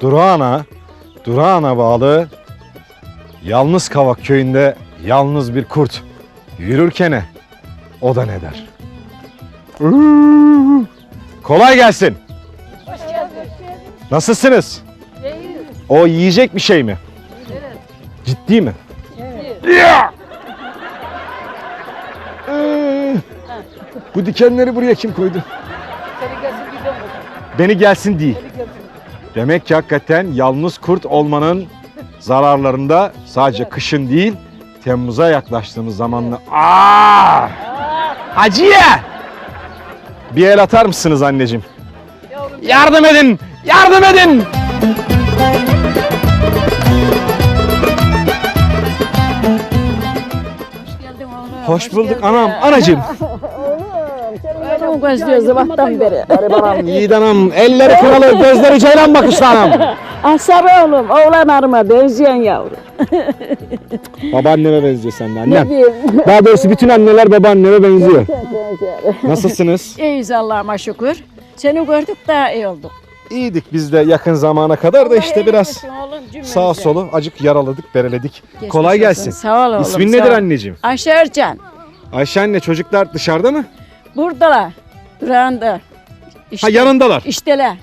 Durağan'a, Durağan'a bağlı Yalnız Kavak köyünde yalnız bir kurt yürürken o da ne der? Kolay gelsin. Nasılsınız? O yiyecek bir şey mi? Ciddi mi? Iıı! Bu dikenleri buraya kim koydu? Beni gelsin değil. Demek ki hakikaten yalnız kurt olmanın zararlarında sadece kışın değil, Temmuz'a yaklaştığımız zamanla... Aa! Hacıya! Bir el atar mısınız anneciğim? Yardım edin! Yardım edin! Hoş bulduk anam, anacığım. Onu gözlüyor sabahtan beri. Garip anam, yiğit anam, elleri kınalı, gözleri ceylan bakışlı anam. Asarı oğlum, oğlan arıma benzeyen yavrum. Babaanneme benziyor sen de Ne annem. diyeyim? Daha doğrusu bütün anneler babaanneme benziyor. Nasılsınız? İyiyiz Allah'ıma şükür. Seni gördük daha iyi olduk. İyiydik biz de yakın zamana kadar da işte biraz sağ sağ solu acık yaraladık, bereledik. Kolay gelsin. Sağ ol oğlum. İsmin sağ nedir ol. anneciğim? Ayşe Ercan. Ayşe anne çocuklar dışarıda mı? Buradalar. Durağında. İşte, Ha yanındalar. İşteler.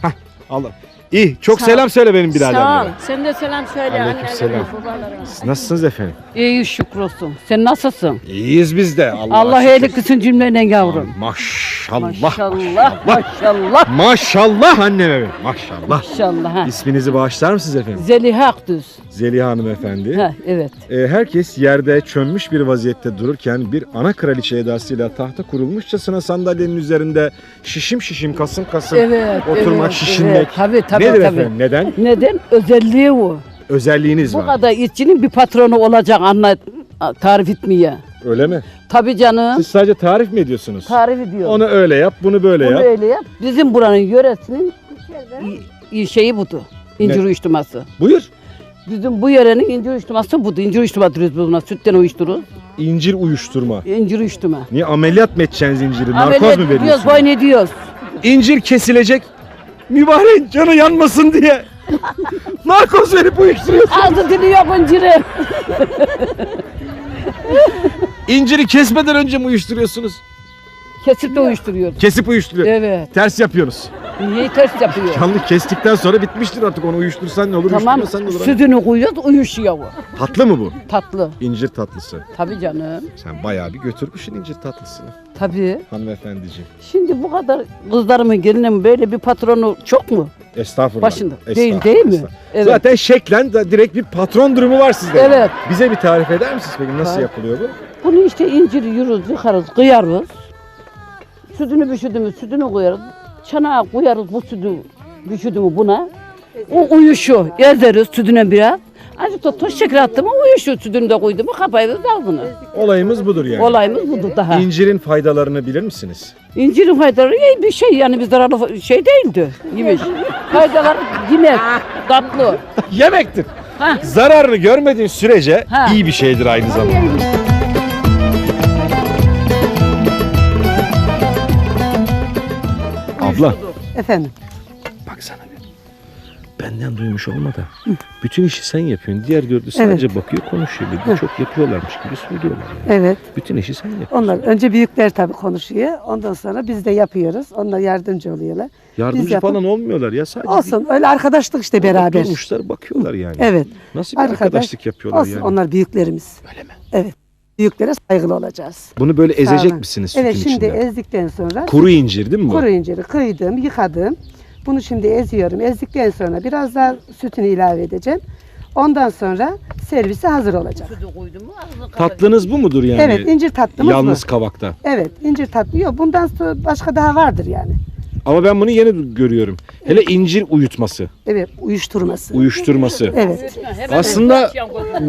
Allah. İyi. Çok Sağ selam söyle benim Sağ ol. biraderlere. Sen de selam söyle Aleykümselam. annelerine, babalarına. Siz Nasılsınız efendim? İyi şükür olsun. Sen nasılsın? İyiyiz biz de. Allah, Allah iyilik kısın cümleyle yavrum. Maşallah. Maşallah, maşallah. Maşallah annem benim. Maşallah. Maşallah. Ha. İsminizi bağışlar mısınız efendim? Zeliha Akdüz. Zeliha hanımefendi. Ha, evet. Ee, herkes yerde çömmüş bir vaziyette dururken bir ana kraliçe edasıyla tahta kurulmuşçasına sandalyenin üzerinde şişim şişim kasım kasım Evet. oturmak, evet, şişinmek. Evet. Tabii tabii Nedir tabii. efendim? Neden? Neden? Özelliği o. Özelliğiniz Bu var. kadar işçinin bir patronu olacak anla tarif etmeye. Öyle mi? Tabii canım. Siz sadece tarif mi ediyorsunuz? Tarif ediyor. Onu öyle yap, bunu böyle Bunu yap. öyle yap. Bizim buranın yöresinin i- i- şeyi budur. İncir Ne? uyuşturması. Buyur. Bizim bu yörenin incir uyuşturması budur. İncir uyuşturma diyoruz biz buna. Sütten uyuşturur. İncir uyuşturma. İncir uyuşturma. Niye ameliyat mı edeceksiniz inciri? Narkoz Ameliyat mu ediyoruz, veriyorsunuz? boyun ediyoruz. İncir kesilecek. Mübarek canı yanmasın diye. Narkoz verip uyuşturuyorsun. Ağzı dili yok inciri. İnciri kesmeden önce mi uyuşturuyorsunuz? Kesip de uyuşturuyoruz. Kesip uyuşturuyor. Evet. Ters yapıyorsunuz. Niye ters yapıyor? Canlı kestikten sonra bitmiştir artık onu uyuştursan ne olur, tamam. uyuşturmasan ne olur. Sütünü koyuyoruz, uyuşuyor bu. Tatlı mı bu? Tatlı. İncir tatlısı. Tabii canım. Sen bayağı bir götürmüşsün incir tatlısını Tabii. hanımefendiciğim. Şimdi bu kadar kızlarımın gelinin böyle bir patronu çok mu? Estağfurullah. Başında. Değil, değil mi? estağfurullah. Evet. Zaten şeklen de direkt bir patron durumu var sizde. Evet. Bize bir tarif eder misiniz peki nasıl Var. yapılıyor bu? Bunu işte inciri yürürüz, yıkarız, kıyarız. Sütünü büşüdüğümüz sütünü koyarız. Çanağa koyarız bu sütü büşüdüğümü buna. O uyuşu ezeriz sütüne biraz. Azıcık da toz şeker attım mı uyuşu sütünü de koydum mu kapayırız ağzını. Olayımız budur yani. Olayımız budur daha. İncirin faydalarını bilir misiniz? İncirin faydaları iyi bir şey yani bir zararlı şey değildi. Yemiş. Faydalar yemek, tatlı. Yemektir. Ha. Zararını görmediğin sürece Ha. iyi bir şeydir aynı zamanda. Abla Efendim. baksana bir. Benden duymuş olma da. Bütün işi sen yapıyorsun. Diğer dördü sadece bakıyor konuşuyor. Bir de çok yapıyorlarmış gibi söylüyorlar. Yani. Evet. Bütün işi sen yapıyorsun. Onlar önce büyükler tabii konuşuyor. Ondan sonra biz de yapıyoruz. Onlar yardımcı oluyorlar. Yardımcı yapın. falan olmuyorlar ya. Sadece Olsun öyle arkadaşlık işte bir- beraber. durmuşlar bakıyorlar yani. Evet. Nasıl bir Arkadaş- arkadaşlık yapıyorlar Olsun yani? onlar büyüklerimiz. Öyle mi? Evet. Büyüklere saygılı olacağız. Bunu böyle ezecek misiniz Evet sütün şimdi içinde? ezdikten sonra Kuru incir değil mi bu? kuru inciri kıydım, yıkadım. Bunu şimdi eziyorum. Ezdikten sonra biraz daha sütünü ilave edeceğim. Ondan sonra servise hazır olacak. Sütü koydum mu ağzını Tatlınız bu mudur yani? evet, incir tatlımız Yalnız bu. kavakta. Evet, incir tatlı yok. Bundan sonra başka daha vardır yani. Ama ben bunu yeni görüyorum. Hele incir uyutması, Evet, uyuşturması. uyuşturması. Evet. Aslında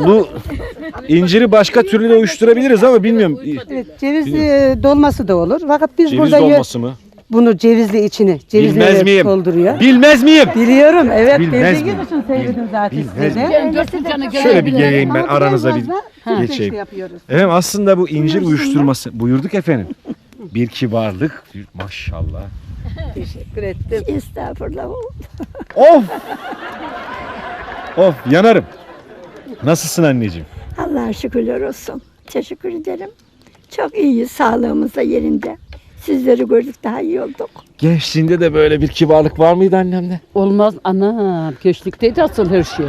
bu inciri başka türlü de uyuşturabiliriz ama bilmiyorum. Evet, cevizli dolması da olur. Fakat biz Ceviz burada dolması mı? bunu cevizli içini, cevizli Bilmez miyim? dolduruyor. Bilmez miyim? Biliyorum, evet. Bilmez miyim? için söyledim zaten size. Şöyle bir geleyim ben aranıza bir biraz fazla geçeyim. şey yapıyoruz. Efendim aslında bu incir uyuşturması. Buyurduk efendim. Bir kibarlık. bir- Maşallah. Teşekkür ettim. Estağfurullah. Of! Of yanarım. Nasılsın anneciğim? Allah'a şükürler olsun. Teşekkür ederim. Çok iyiyiz. Sağlığımız da yerinde. Sizleri gördük daha iyi olduk. Gençliğinde de böyle bir kibarlık var mıydı annemde? Olmaz ana. Gençlikteydi asıl her şey.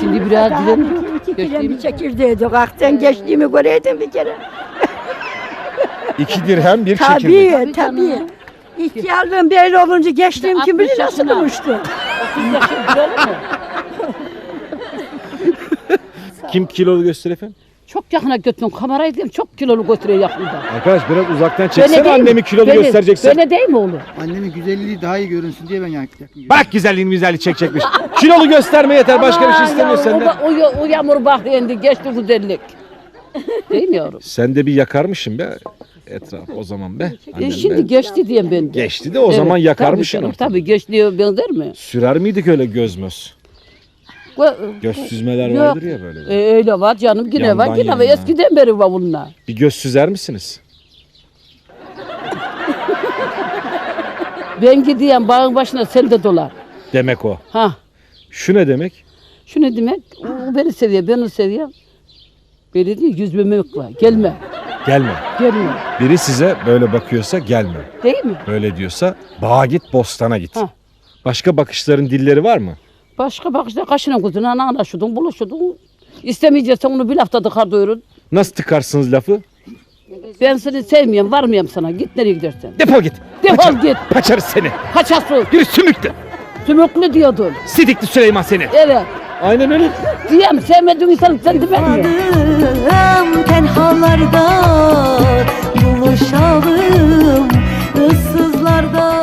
Şimdi biraz Daha dilerim. iki, kilo bir çekirdeğiydi. Kalktan geçtiğimi göreydin bir kere. İki dirhem bir çekirdek. Tabii Tabii. İhtiyarlığım böyle olunca geçtiğim kim bilir 60 nasıl durmuştu. 30 yaşın güzel mi? Kim kilolu göster efendim? Çok yakına götürdüm. Kamerayı diyeyim çok kilolu götürüyor yakında. Arkadaş biraz uzaktan Böyle çeksene değil mi? annemi kilolu Böyle- göstereceksin. Böyle değil mi oğlum? Annemin güzelliği daha iyi görünsün diye ben yakın yakın Bak güzelliğini güzelliği çekecekmiş. kilolu gösterme yeter başka bir şey Aman istemiyor yavrum, senden. O, o, o yağmur bak indi geçti güzellik. değil mi yavrum? Sen de bir yakarmışsın be etraf o zaman be. E annem şimdi be. geçti diyeyim ben de. Geçti de o zaman Evet, yakarmışsın Tabii, ortalığı. canım, tabii geçtiğe benzer mi? Sürer miydik öyle göz möz? Göz süzmeler Yok. vardır ya böyle. E, öyle var canım yine Yandan var yine var yanına. eskiden beri var bunlar. Bir göz süzer misiniz? Ben gideyim bağın başına sen de dolar. Demek o. Ha Şu ne demek? şu ne demek? O beni seviyor ben onu seviyorum. Böyle diyor yüz memek var gelme Gelme. gelme Biri size böyle bakıyorsa gelme. değil mi? Böyle diyorsa bağa git bostana git. Ha. Başka bakışların dilleri var mı? Başka bakışta kaşına kuzuna anlaşıyordun buluşuyordun. İstemeyeceksen onu bir hafta tıkar doyurun. Nasıl tıkarsınız lafı? Ben seni sevmiyorum varmıyorum sana git nereye gidersen. Defol git. Defol git Kaçarız seni. kaçasın Yürü sümüklü. sümüklü diyordun. Sidikli Süleyman seni. Evet Aynen öyle. diyem sevmediğin insan sen demem mi? Adım tenhalarda buluşalım ıssızlarda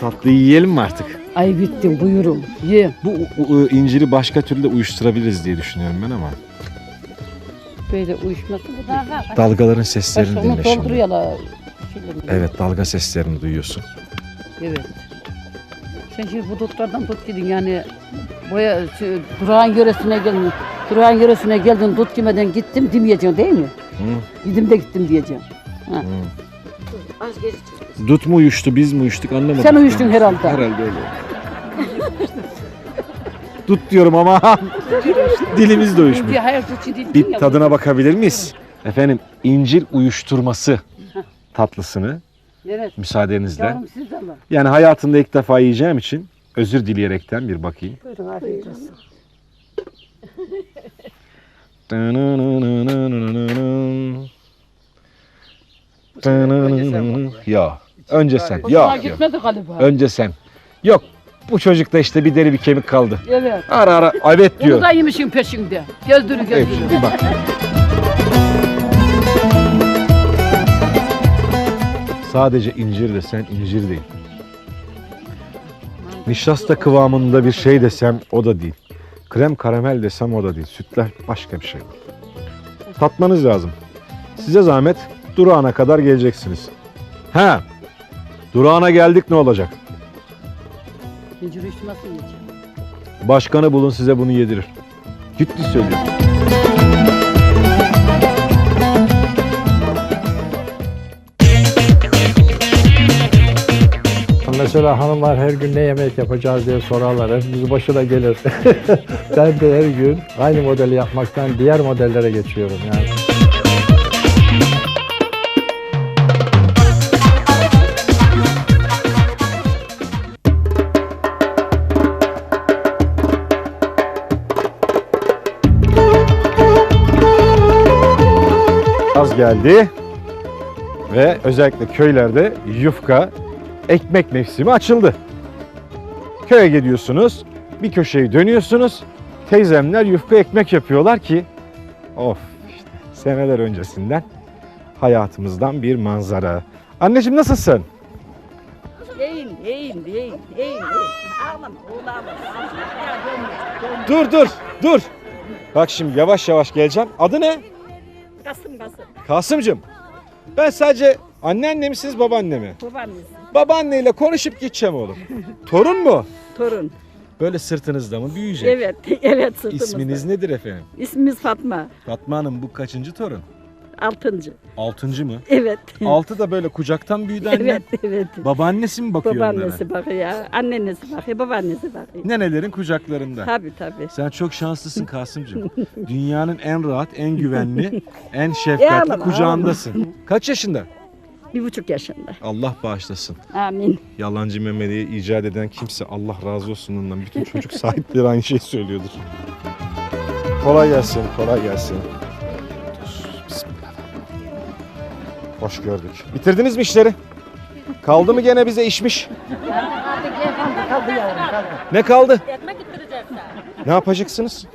Tatlıyı yiyelim mi artık? Ay bittim buyurun ye. Bu u- u- inciri başka türlü de uyuşturabiliriz diye düşünüyorum ben ama. Böyle uyuşması bu da. Dalgaların seslerini Onu dinle şimdi. dolduruyorlar. Evet dalga seslerini duyuyorsun. Evet. Sen şimdi bu dutlardan tut gidin yani boya şu, durağın yöresine geldin. Durağın yöresine geldin tut yemeden gittim demeyeceksin değil mi? Hı. Gidim de gittim diyeceğim. Dut mu uyuştu biz mi uyuştuk anlamadım. Sen uyuştun herhalde. Herhalde öyle. Dut diyorum ama dilimiz de uyuşmuş. Bir hayal tutçu değil. Bir tadına bakabilir miyiz? Efendim incir uyuşturması tatlısını Evet. müsaadenizle. Yavrum siz de alın. Yani hayatımda ilk defa yiyeceğim için özür dileyerekten bir bakayım. Buyurun afiyet olsun. Ya önce sen. Hoşuna Yok yok. gitmedi galiba. Önce sen. Yok. Bu çocukta işte bir deri bir kemik kaldı. Evet. Ara ara evet Onu diyor. da yemişim peşinde. Gözdürü Evet, gözdürü. bir bak. Sadece incir desen incir değil. Nişasta kıvamında bir şey desem o da değil. Krem karamel desem o da değil. Sütler başka bir şey. Tatmanız lazım. Size zahmet durağına kadar geleceksiniz. Ha. Durağına geldik ne olacak? İncir uyuşturması yiyeceğim. Başkanı bulun size bunu yedirir. Ciddi söylüyorum. Mesela hanımlar her gün ne yemek yapacağız diye sorarlar. Hep yüzbaşı da gelir. ben de her gün aynı modeli yapmaktan diğer modellere geçiyorum yani. Yaz geldi ve özellikle köylerde yufka ekmek mevsimi açıldı. Köye gidiyorsunuz, bir köşeyi dönüyorsunuz. Teyzemler yufka ekmek yapıyorlar ki of işte seneler öncesinden hayatımızdan bir manzara. Anneciğim nasılsın? İyiyim, iyiyim, iyiyim, iyiyim. Ağlama, ağlama. Dur dur dur. Bak şimdi yavaş yavaş geleceğim. Adı ne? Kasım, kasım. Kasımcığım. Ben sadece anneanne misiniz babaanne mi? Babaannesi, Babaanneyle konuşup gideceğim oğlum. Torun mu? torun. Böyle sırtınızda mı büyüyecek? Evet, evet sırtımızda. İsminiz nedir efendim? İsmimiz Fatma. Fatma Hanım bu kaçıncı torun? Altıncı. Altıncı mı? Evet. Altı da böyle kucaktan büyüdü annem. evet, evet. Babaannesi mi bakıyor onlara? Babaannesi bakıyor, annesi bakıyor, babaannesi bakıyor. Nenelerin kucaklarında. Tabii tabii. Sen çok şanslısın Kasım'cığım. Dünyanın en rahat, en güvenli, en şefkatli Yağlama, kucağındasın. Kaç yaşında? Bir buçuk yaşında. Allah bağışlasın. Amin. Yalancı Mehmet'i icat eden kimse Allah razı olsun ondan. Bütün çocuk sahipleri aynı şeyi söylüyordur. Kolay gelsin, kolay gelsin. Hoş gördük. Bitirdiniz mi işleri? Kaldı mı gene bize işmiş? Ne kaldı? Ne yapacaksınız?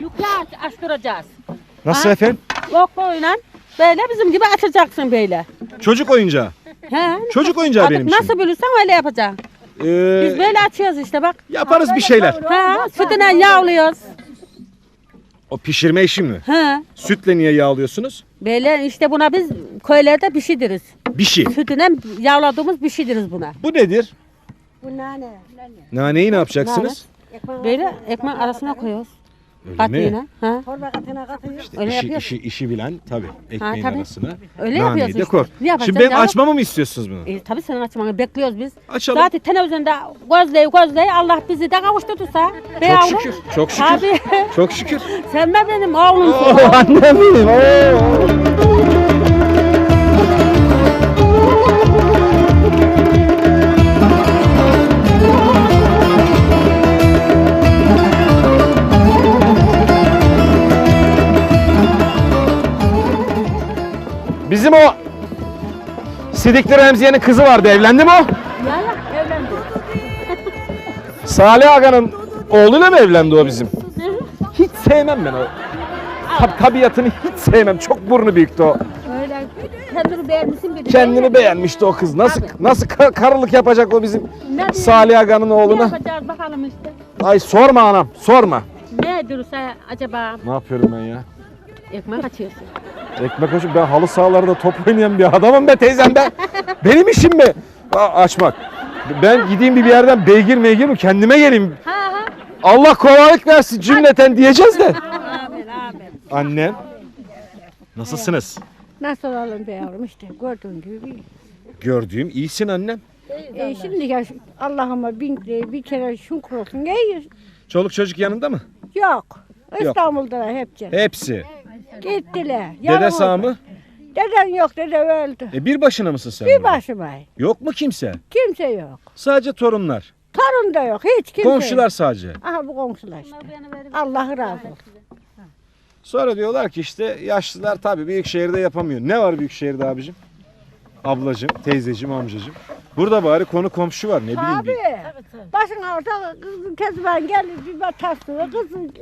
Yukarı açtıracağız. Nasıl efendim? Lokmayla böyle bizim gibi açacaksın böyle. Çocuk oyuncağı. He? Çocuk oyuncağı benim için. Nasıl bilirsen öyle yapacaksın. Biz Ee, böyle açıyoruz işte bak. yaparız bir şeyler. Ha, sütüne yağlıyoruz. O pişirme işi mi? Ha. Sütle niye yağlıyorsunuz? Böyle işte buna biz köylerde pişiririz. Bir şey. Sütüne yağladığımız pişiririz buna. Bu nedir? Bu nane. Naneyi ne yapacaksınız? Böyle ekmek arasına koyuyoruz. Öyle mi? Ha. İşte Öyle işi, işi, işi bilen tabii ekmeğin tabii. arasına. Öyle naneyi yapıyoruz de işte. koy. Ne yapacağız Şimdi benim ya? açmamı mı istiyorsunuz bunu? E, tabii senin açmanı bekliyoruz biz. Açalım. Zaten televizyonda gözley gözley Allah bizi de kavuşturursa. Be Çok yavrum. şükür. Çok şükür. Tabii. Çok şükür. Sen mi benim oğlumsun? Oh, annem benim. oo. Bizim o Sidikli Remziye'nin kızı vardı. Evlendi mi o? evlendi. Salih Aga'nın oğluyla mı evlendi o bizim? Hiç sevmem ben o. Tab tabiatını hiç sevmem. Çok burnu büyüktü o. Öyle kendini beğenmişsin bir de. Kendini beğenmişti o kız. Nasıl nasıl ka- karılık yapacak o bizim Ne? Salih Aga'nın Ne oğluna? yapacağız bakalım işte. Ay sorma anam, sorma. Ne durursa acaba Ne yapıyorum ben ya? ekmek açıyorsun. Ekmek açıp ben halı sahalarda top oynayan bir adamım be teyzem be. Benim işim mi? A- açmak. Ben gideyim bir yerden beygir meygir mi kendime geleyim. Ha ha. Allah kolaylık versin cümleten diyeceğiz de. Annem. Nasılsınız? Nasıl olalım be yavrum işte gördüğün gibi. Gördüğüm iyisin annem. E şimdi ya Allah'ıma bin kere bir kere şun kurusun. Ne Çoluk çocuk yanında mı? Yok. İstanbul'da hepsi. Hepsi. Gittiler. Dede sağ oldu. mı? Deden yok dede öldü. E bir başına mısın sen? Bir burada? başıma. Yok mu kimse? Kimse yok. Sadece torunlar. Torun da yok. Hiç kimse Komşular yok. sadece. Aha bu komşular işte. Allah razı olsun. Sonra diyorlar ki işte yaşlılar tabii büyük şehirde yapamıyor. Ne var büyük şehirde abicim? Ablacım, teyzecim, amcacım. Burada bari konu komşu var ne bileyim. Abi. bir- Başına orada kızın Kezban gel bir batastığı kızın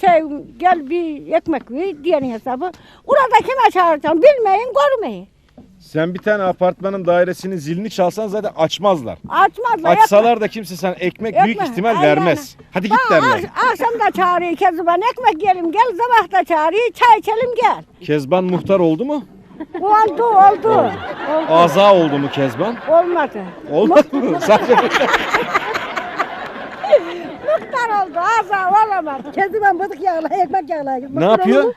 şey gel bir ekmek ver diyenin hesabı. Orada kime çağıracağım bilmeyin görmeyin. Sen bir tane apartmanın dairesinin zilini çalsan zaten açmazlar. Açmazlar. Açsalar da kimse sana ekmek, büyük Ekmek, ihtimal aynen. vermez. Hadi git derler. Ak- akşam da çağırıyor Kezban ekmek yiyelim gel sabah da çağırıyor çay içelim gel. Kezban muhtar oldu mu? Oldu oldu. oldu. Aza oldu mu Kezban? Olmadı. Olmadı mı? Sadece Muhtar oldu aza olamadı. Kezban bıdık yağla ekmek yağla. ne yapıyor?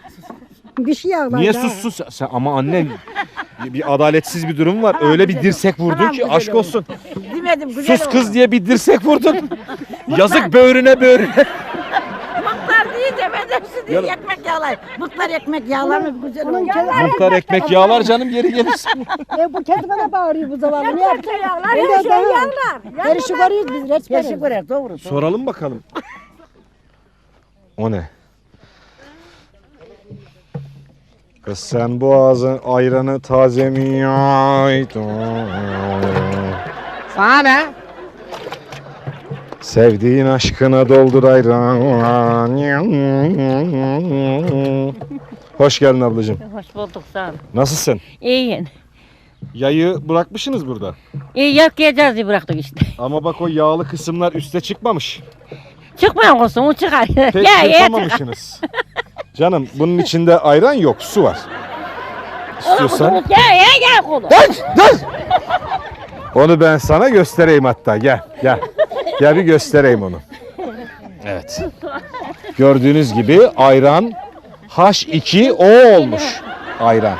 Bir şey yağla. Niye sussun sen? sen? Ama anne bir adaletsiz bir durum var. Öyle bir dirsek vurdun Tamam, ki güzel aşk oldu. olsun. Demedim güzel Sus kız diye bir dirsek vurdun. Yazık böğrüne böğrüne. De şimdi Ya- ekmek yağlayayım. Muhtar ekmek yağlamıyor güzel oldu. Muhtar ekmek yağlar canım geri gelirsin. E bu kendine bağırıyor bu zavallı. Ne yaptı? Yağlar her şey yağlar. Yarışı görüyoruz biz reçberiz. Yaşı görer doğru. Soralım bakalım. O ne? Kız sen boğazın ayranı taze mi yaydın? Sana ne? Sevdiğin aşkına doldur ayran. Hoş geldin ablacığım. Hoş bulduk sağ ol. Nasılsın? İyiyim. Yayı bırakmışsınız burada. İyi yak yiyeceğiz diye bıraktık işte. Ama bak o yağlı kısımlar üste çıkmamış. Çıkmayan olsun o çıkar. Pek ya ya çıkar. çırpamamışsınız. Canım bunun içinde ayran yok, su var. İstiyorsan. Ya ya ya kulu. Dur, dur. Onu ben sana göstereyim hatta. Gel, gel. Gel bir göstereyim onu. Evet. Gördüğünüz gibi ayran H2O olmuş ayran.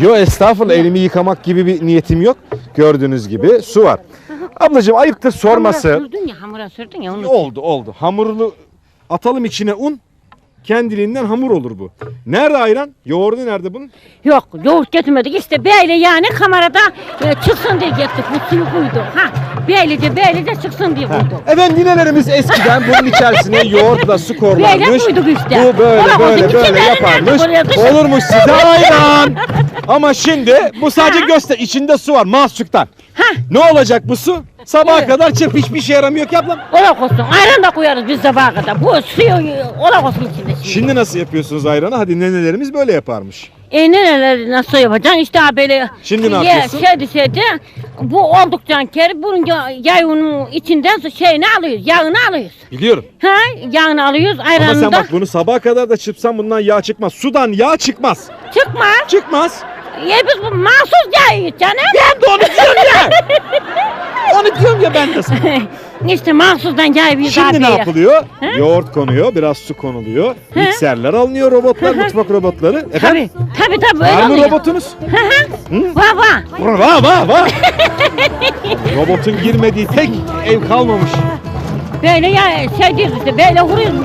Yo estağfurullah elimi yıkamak gibi bir niyetim yok. Gördüğünüz gibi su var. Ablacığım ayıptır sorması. Hamura sürdün ya hamura sürdün ya onu. Oldu oldu. Hamurlu atalım içine un. Kendiliğinden hamur olur bu. Nerede ayran? Yoğurdu nerede bunun? Yok yoğurt getirmedik işte böyle yani kamerada e, çıksın diye getirdik bu suyu koyduk. Ha böylece böylece çıksın diye koyduk. Efendim ninelerimiz eskiden bunun içerisine yoğurtla su korlarmış. Böyle koyduk işte. Bu böyle Ona böyle koyduk, böyle içine yaparmış. koyuyordu? Olurmuş size ayran. Ama şimdi bu sadece göster. içinde su var mahsuktan. Ne olacak bu su? Sabaha kadar çırp hiçbir şey yaramıyor ki ablam. Ola koysun ayran da koyarız biz sabaha kadar. Bu suyu ola koysun içinde. Şimdi. Şimdi nasıl yapıyorsunuz ayranı? Hadi nenelerimiz böyle yaparmış. E neler nasıl yapacaksın işte böyle. Şimdi ne yapıyorsun? Şeydi şeydi. Bu oldukça kere bunun ya- yağının içinden şeyini alıyoruz. Yağını alıyoruz. Biliyorum. Ha yağını alıyoruz Ama sen da. bak bunu sabaha kadar da çırpsan bundan yağ çıkmaz. Sudan yağ çıkmaz. Çıkma. Çıkmaz. Ya biz bu mahsus yağ yiyoruz canım. Ben de onu diyorum ya. onu diyorum ya ben de sana. işte mahsustan yağ yiyoruz Şimdi ne ya. yapılıyor? Yoğurt konuyor, biraz su konuluyor. Mikserler alınıyor robotlar, mutfak robotları. Efendim? Tabii tabii tabii Var öyle mı oluyor. robotunuz? Var var. Var var var. Robotun girmediği tek ev kalmamış. Böyle ya şey diyoruz işte böyle vuruyoruz bu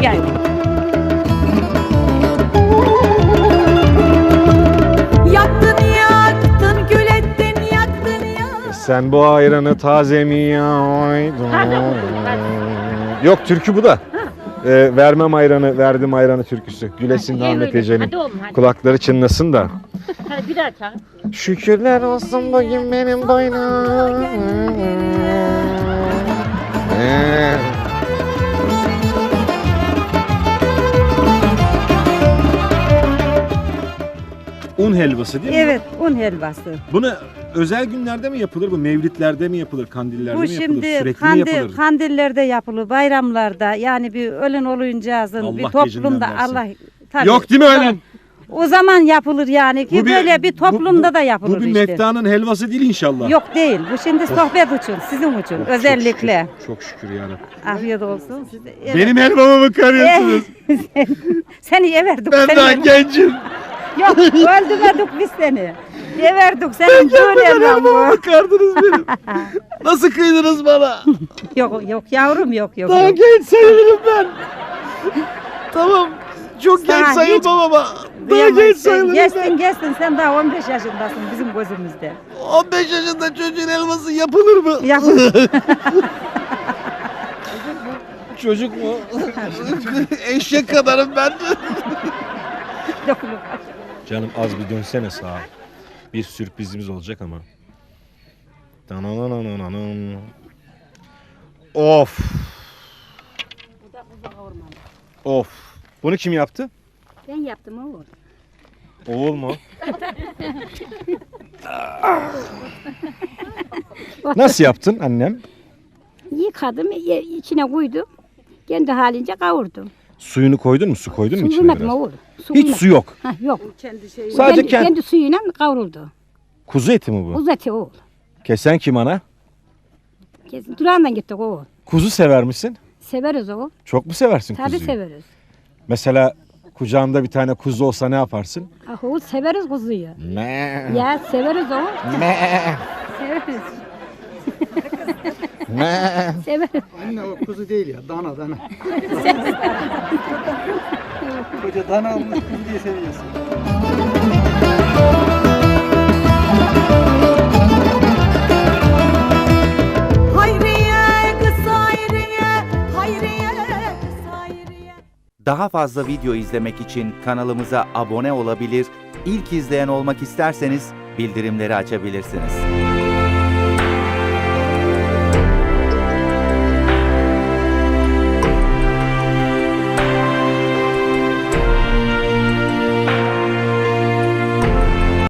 Sen bu ayranı taze mi yaydın? Yok türkü bu da. Ee, vermem ayranı, verdim ayranı türküsü. Gülesin Ha, Ahmet öyle. Ece'nin. Hadi oğlum, hadi. Kulakları çınlasın da. Hadi bir daha çağır. Şükürler olsun bugün benim boynum. Ee. Un helvası değil mi? Evet, un helvası. Bunu özel günlerde mi yapılır? Bu mevlitlerde mi yapılır? Kandillerde Bu mi yapılır? şimdi Sürekli mi kandil, yapılır? kandillerde yapılır, bayramlarda yani bir ölün oluncağızın Allah bir gecinden toplumda versin. Allah tabii. Yok değil mi öyle? O zaman yapılır yani ki böyle bir toplumda bu- da yapılır Bu bir işte. meftanın helvası değil inşallah. Yok değil. Bu şimdi sohbet için, sizin için Çok özellikle. şükür, Çok şükür yani. Afiyet olsun size. Evet. Benim helvamı mı karıyorsunuz? Sen- seni everdik. ben daha gencim. Yok, öldürmedik biz seni. Everdik senin düğün elvan bu. kardınız benim. Nasıl kıydınız bana? Yok yok yavrum yok yok. Daha yok. genç sayılırım ben. tamam. Çok Daha genç hiç sayılmam ama. Daha genç sayılırım Geçtin ben. geçtin sen daha 15 yaşındasın bizim gözümüzde. 15 yaşında çocuğun helvası yapılır mı? Yapın. Çocuk mu? Eşek kadarım ben. Canım az bir dönsene sağa. Bir sürprizimiz olacak ama. Danananananan. Of. Of. Bunu kim yaptı? Ben yaptım oğlum. Oğul mu? Nasıl yaptın annem? Yıkadım, içine koydum. Kendi halince kavurdum. Suyunu koydun mu? Su koydun mu Su içine biraz? oğlum. Su Hiç su yok. Ha, yok. Sadece kendi, kendi. kendi suyuyla kavruldu. Kuzu eti mi bu? Uzatı oğul. Kesen kim ana? Kesin durağından gittik oğul. Kuzu sever misin? Severiz oğul. Çok mu seversin Tabii kuzuyu? severiz. Mesela kucağında bir tane kuzu olsa ne yaparsın? Ah, oğul severiz kuzuyu. Me. Ya severiz oğul. Me. Severiz. Me. Severiz. Anne o kuzu değil ya dana dana. Koca dana almış kuzu diye seviyorsun. Hayriye kız hayriye Hayriye kız hayriye Daha fazla video izlemek için kanalımıza abone olabilir, ilk izleyen olmak isterseniz bildirimleri açabilirsiniz.